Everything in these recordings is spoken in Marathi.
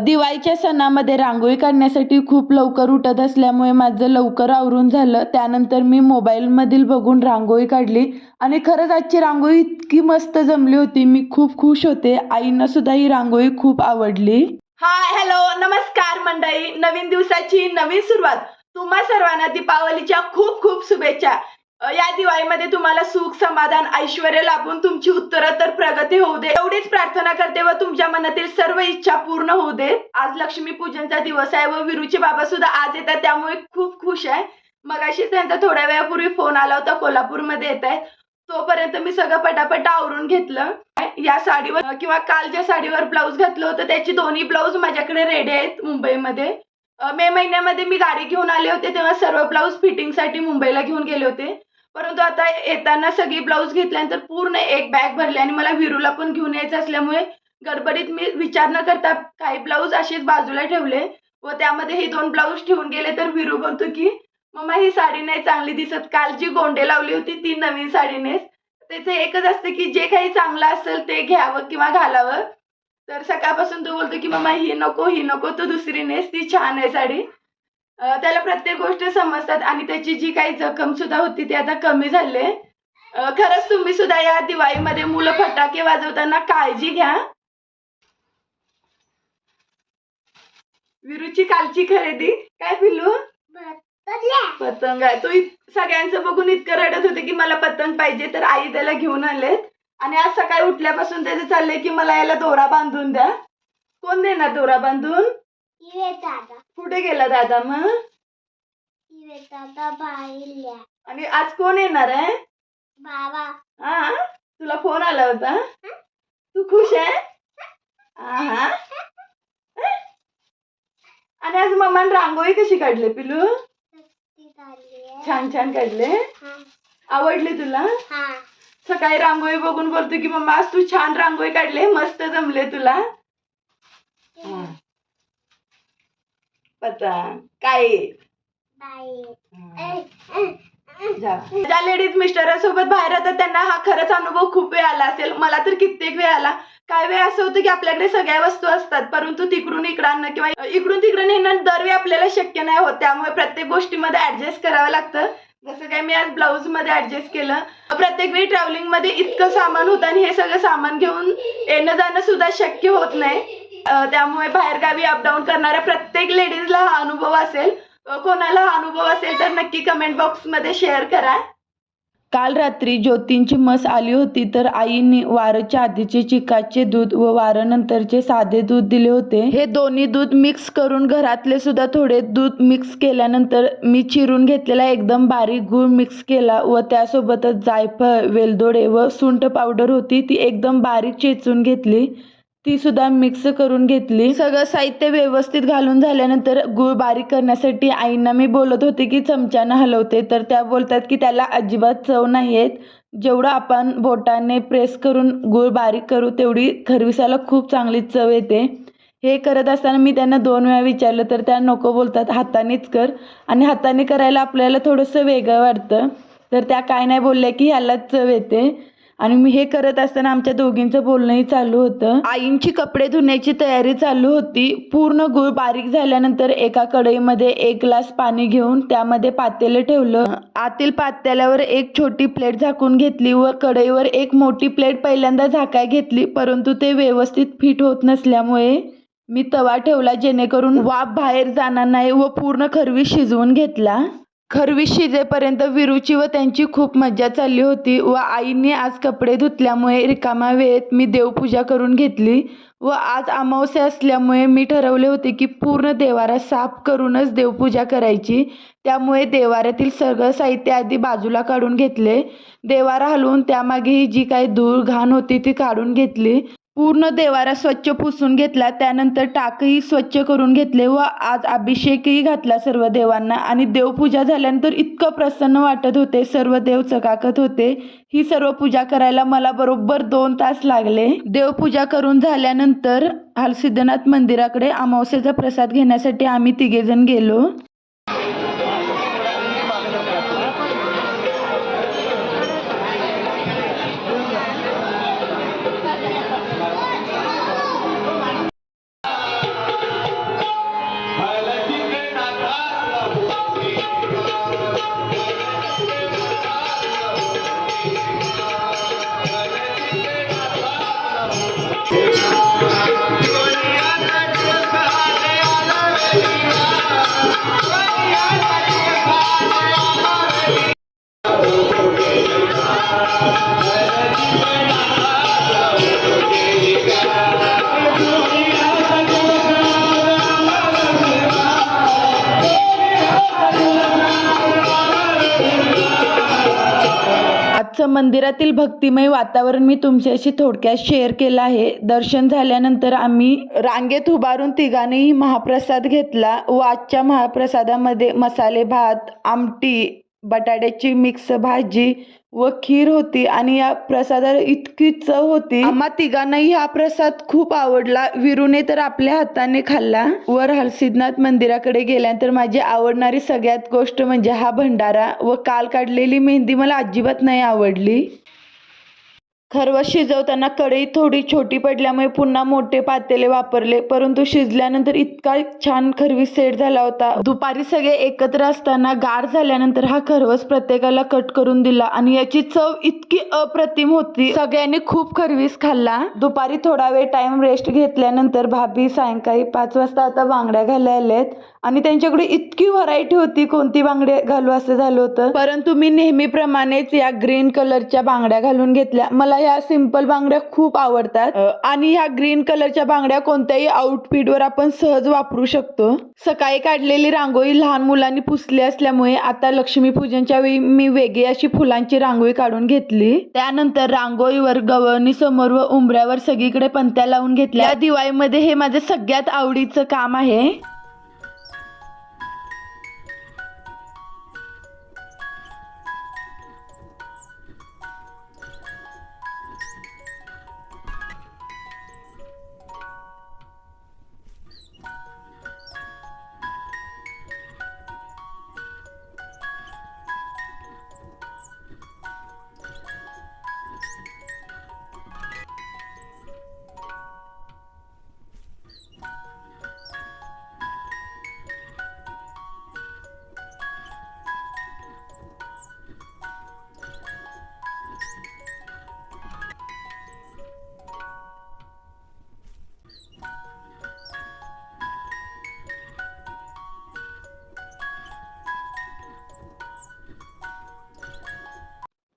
दिवाळीच्या सणामध्ये रांगोळी काढण्यासाठी खूप लवकर उठत असल्यामुळे माझं लवकर आवरून झालं. त्यानंतर मी मोबाईलमधील बघून रांगोळी काढली. आणि खरंच आजची रांगोळी इतकी मस्त जमली होती. मी खूप खुश होते. आईनं सुद्धा ही रांगोळी खूप आवडली. हाय हॅलो नमस्कार मंडळी. नवीन दिवसाची नवीन सुरुवात. तुम्हा सर्वांना दीपावलीच्या खूप खूप शुभेच्छा. या दिवाळीमध्ये तुम्हाला सुख समाधान ऐश्वर लाभून तुमची उत्तरोत्तर प्रगती होऊ दे. एवढीच प्रार्थना करते व तुमच्या मनातील सर्व इच्छा पूर्ण होऊ दे. आज लक्ष्मी पूजनचा दिवस आहे व विरूचे बाबा सुद्धा आज येतात त्यामुळे खूप खुश आहे. मगाशी त्यांचा थोड्या वेळापूर्वी फोन आला होता कोल्हापूरमध्ये येत आहे तोपर्यंत मी सगळं पटापट आवरून घेतलं. या साडीवर किंवा काल ज्या साडीवर ब्लाऊज घातलं होतं त्याची दोन्ही ब्लाऊज माझ्याकडे रेडी आहेत मुंबईमध्ये. मे महिन्यामध्ये मी गाडी घेऊन आले होते तेव्हा सर्व ब्लाऊज फिटिंगसाठी मुंबईला घेऊन गेले होते. परंतु आता येताना सगळी ब्लाऊज घेतल्यानंतर पूर्ण एक बॅग भरली आणि मला विरूला पण घेऊन यायचं असल्यामुळे गडबडीत मी विचार न करता काही ब्लाऊज असेच बाजूला ठेवले व त्यामध्ये हे दोन ब्लाऊज ठेवून गेले तर विरू बोलतो की मम्मा ही साडी नाही चांगली दिसत. काल जी गोंडे लावली होती ती नवीन साडी नेस. त्याचं एकच असतं की जे काही चांगलं असेल ते घ्यावं किंवा घालावं. तर सकाळपासून तो बोलतो की मम्मा ही नको ही नको तू दुसरी नेस. ती छान आहे साडी. त्याला प्रत्येक गोष्ट समजतात आणि त्याची जी काही जखम सुद्धा होती ती आता कमी झाली आहे. खरंच तुम्ही सुद्धा या दिवाळीमध्ये मुलं फटाके वाजवताना काळजी घ्या. विरूची कालची खरेदी. काय पिलू पतंग. आहे. तो सगळ्यांचं बघून इतकं रडत होते की मला पतंग पाहिजे तर आई त्याला घेऊन आलेत. आणि आज सकाळी उठल्यापासून त्याचं चाललंय की मला याला दोरा बांधून द्या. कोण देणार दोरा बांधून? इवे दादा. कुठे गेला दादा मग? इवे दादा आणि आज कोण येणार आहे? बाबा. हा? तुला फोन आला होता? तू खुश आहे? हा? आणि आज मम्मान रांगोळी कशी काढली पिलू. छान छान काढले आवडली तुला? सकाळी रांगोळी बघून बोलतो की मम्मा आज तू छान रांगोळी काढले मस्त जमले तुला. काय? ज्या लेडीज मिस्टरांसोबत बाहेर राहतात त्यांना हा खरंच अनुभव खूप वेळ आला असेल. मला तर कित्येक वेळ आला. काय वेळ असं होतं की आपल्याकडे सगळ्या वस्तू असतात परंतु तिकडून इकडं आणणं किंवा इकडून तिकडे नेणं दरवेळी आपल्याला शक्य नाही होत. त्यामुळे प्रत्येक गोष्टीमध्ये ऍडजस्ट करावं लागतं. जसं काय मी आज ब्लाऊजमध्ये ऍडजस्ट केलं. प्रत्येक वेळी ट्रॅव्हलिंगमध्ये इतकं सामान होतं आणि हे सगळं सामान घेऊन येणं जाणं सुद्धा शक्य होत नाही. त्यामुळे बाहेरगावी अपडाऊन करणाऱ्या प्रत्येक लेडीजला हा अनुभव असेल. कोणाला हा अनुभव असेल तर नक्की कमेंट बॉक्समध्ये शेअर करा. काल रात्री ज्योतींची मस आली होती तर आईने वारच्या आधीचे चिकाचे दूध व वारानंतरचे साधे दूध दिले होते. हे दोन्ही दूध मिक्स करून घरातले सुद्धा थोडे दूध मिक्स केल्यानंतर मी चिरून घेतलेला एकदम बारीक गूळ मिक्स केला व त्यासोबतच जायफळ वेलदोडे व सुंठ पावडर होती ती एकदम बारीक चेचून घेतली. ती सुद्धा मिक्स करून घेतली. सगळं साहित्य व्यवस्थित घालून झाल्यानंतर गूळ बारीक करण्यासाठी आईंना मी बोलत होते की चमच्यानं हलवते. तर त्या बोलतात की त्याला अजिबात चव नाही आहेत जेवढं आपण बोटाने प्रेस करून गूळ बारीक करू तेवढी खरविसाला खूप चांगली चव येते. हे करत असताना मी त्यांना दोन वेळा विचारलं तर त्या नको बोलतात हातानेच कर. आणि हाताने करायला आपल्याला थोडंसं वेगळं वाटतं. तर त्या काय नाही बोलल्या की ह्यालाच चव येते. आणि मी हे करत असताना आमच्या दोघींचं बोलणंही चालू होतं. आईंची कपडे धुण्याची तयारी चालू होती. पूर्ण गुळ बारीक झाल्यानंतर एका कढईमध्ये एक ग्लास पाणी घेऊन त्यामध्ये पातेलं ठेवलं. आतील पातेल्यावर एक छोटी प्लेट झाकून घेतली व कढईवर एक मोठी प्लेट पहिल्यांदा झाकाय घेतली परंतु ते व्यवस्थित फिट होत नसल्यामुळे मी तवा ठेवला जेणेकरून वाफ बाहेर जाणार नाही व पूर्ण खरवी शिजवून घेतला. खरवी शिजेपर्यंत विरूची व त्यांची खूप मज्जा चालली होती व आईने आज कपडे धुतल्यामुळे रिकामा वेळेत मी देवपूजा करून घेतली व आज अमावस्या असल्यामुळे मी ठरवले होते की पूर्ण देवारा साफ करूनच देवपूजा करायची. त्यामुळे देवाऱ्यातील सगळं साहित्य आधी बाजूला काढून घेतले. देवारा हलवून त्यामागे ही जी काही धूळ घाण होती ती काढून घेतली. पूर्ण देवारा स्वच्छ पुसून घेतला. त्यानंतर टाकही स्वच्छ करून घेतले व आज अभिषेकही घातला सर्व देवांना. आणि देवपूजा झाल्यानंतर इतकं प्रसन्न वाटत होते सर्व देव चकाकत होते. ही सर्व पूजा करायला मला बरोबर दोन तास लागले. देवपूजा करून झाल्यानंतर हालसिद्धनाथ मंदिराकडे अमावस्येचा प्रसाद घेण्यासाठी आम्ही तिघेजण गेलो. मंदिरातील भक्तिमय वातावरण मी तुमच्याशी थोडक्यात शेअर केलं आहे. दर्शन झाल्यानंतर आम्ही रांगेत उभारून तिघांनीही महाप्रसाद घेतला. व आजच्या महाप्रसादामध्ये मसाले भात आमटी बटाट्याची मिक्स भाजी व खीर होती आणि या प्रसादाला इतकी चव होती. आम्हा तिघांनाही हा प्रसाद खूप आवडला. विरूने तर आपल्या हाताने खाल्ला. वर हलसिद्धनाथ मंदिराकडे गेल्यानंतर माझी आवडणारी सगळ्यात गोष्ट म्हणजे हा भंडारा व काल काढलेली मेहंदी मला अजिबात नाही आवडली. खरवस शिजवताना कढई थोडी छोटी पडल्यामुळे पुन्हा मोठे पातेले वापरले. परंतु शिजल्यानंतर इतका छान खरवीस सेट झाला होता. दुपारी सगळे एकत्र असताना गार झाल्यानंतर हा खरवस प्रत्येकाला कट करून दिला आणि याची चव इतकी अप्रतिम होती. सगळ्यांनी खूप खरवीस खाल्ला. दुपारी थोडा वेळ टाइम रेस्ट घेतल्यानंतर भाभी सायंकाळी पाच वाजता आता बांगड्या घालायला आलेत आणि त्यांच्याकडे इतकी व्हरायटी होती कोणती बांगडे घालू असं झालं होतं. परंतु मी नेहमीप्रमाणेच या ग्रीन कलरच्या बांगड्या घालून घेतल्या. मला ह्या सिंपल बांगड्या खूप आवडतात. आणि ह्या ग्रीन कलरच्या बांगड्या कोणत्याही आउटफिटवर आपण सहज वापरू शकतो. सकाळी काढलेली रांगोळी लहान मुलांनी पुसली असल्यामुळे आता लक्ष्मीपूजनच्या वेळी मी वेगळी अशी फुलांची रांगोळी काढून घेतली. त्यानंतर रांगोळीवर गवळणी समोर व उंबऱ्यावर सगळीकडे पंत्या लावून घेतल्या. या दिवाळीमध्ये हे माझं सगळ्यात आवडीचं काम आहे.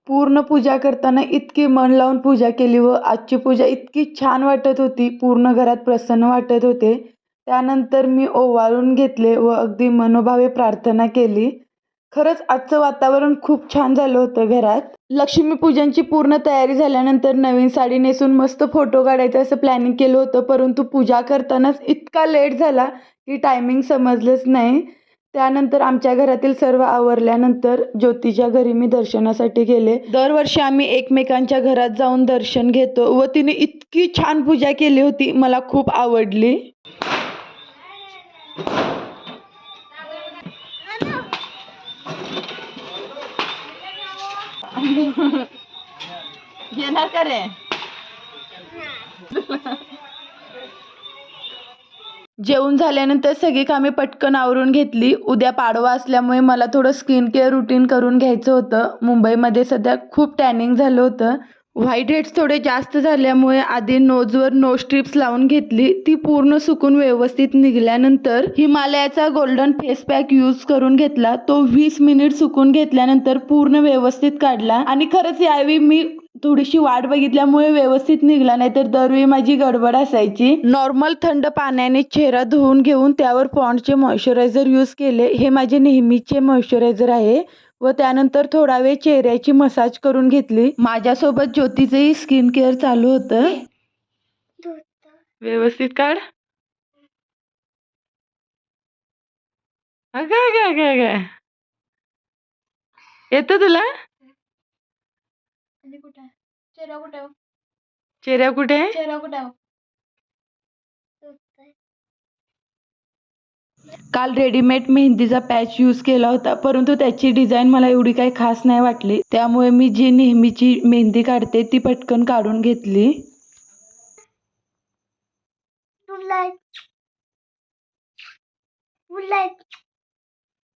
पूर्ण पूजा करताना इतकी मन लावून पूजा केली व आजची पूजा इतकी छान वाटत होती. पूर्ण घरात प्रसन्न वाटत होते. त्यानंतर मी ओवाळून घेतले व अगदी मनोभावे प्रार्थना केली. खरंच आजचं वातावरण खूप छान झालं होतं घरात. लक्ष्मीपूजनची पूर्ण तयारी झाल्यानंतर नवीन साडी नेसून मस्त फोटो काढायचं असं प्लॅनिंग केलं होतं. परंतु पूजा करतानाच इतका लेट झाला की टायमिंग समजलंच नाही. त्यानंतर आमच्या घरातील सर्व आवरल्यानंतर ज्योतीच्या घरी मी दर्शनासाठी गेले. दरवर्षी आम्ही एकमेकांच्या घरात जाऊन दर्शन घेतो व तिने इतकी छान पूजा केली होती मला खूप आवडली. येणार का रे जेवण झाल्यानंतर सगळी कामे पटकन आवरून घेतली. उद्या पाडवा असल्यामुळे मला थोडं स्किन केअर रुटीन करून घ्यायचं होतं. मुंबईमध्ये सध्या खूप टॅनिंग झालं होतं. व्हाईट हेड्स थोडे जास्त झाल्यामुळे आधी नोजवर नो स्ट्रिप्स लावून घेतली. ती पूर्ण सुकून व्यवस्थित निघाल्यानंतर हिमालयाचा गोल्डन फेस पॅक यूज करून घेतला. तो वीस मिनिट सुकून घेतल्यानंतर पूर्ण व्यवस्थित काढला. आणि खरंच यावेळी मी थोडीशी वाट बघितल्यामुळे व्यवस्थित निघला नाही तर दरवेळी माझी गडबड असायची. नॉर्मल थंड पाण्याने चेहरा धुवून घेऊन त्यावर पॉन्डचे मॉइश्चरायझर यूज केले. हे माझे नेहमीचे मॉइश्चरायझर आहे व त्यानंतर थोडा वेळ चेहऱ्याची मसाज करून घेतली. माझ्यासोबत ज्योतीचंही स्किन केअर चालू होतं. व्यवस्थित काढ. अगं अगं अगं अगं. येतं तुला? आणि कुठे आहे? चेहरा कुठे आहे? चेहऱ्या कुठे आहे? चेहरा कुठे आहे? आहे. काल रेडीमेड मेहंदीचा पॅच यूज केला होता परंतु त्याची डिझाईन मला एवढी काही खास नाही वाटली त्यामुळे मी जी नेहमीची मेहंदी काढते ती पटकन काढून घेतली.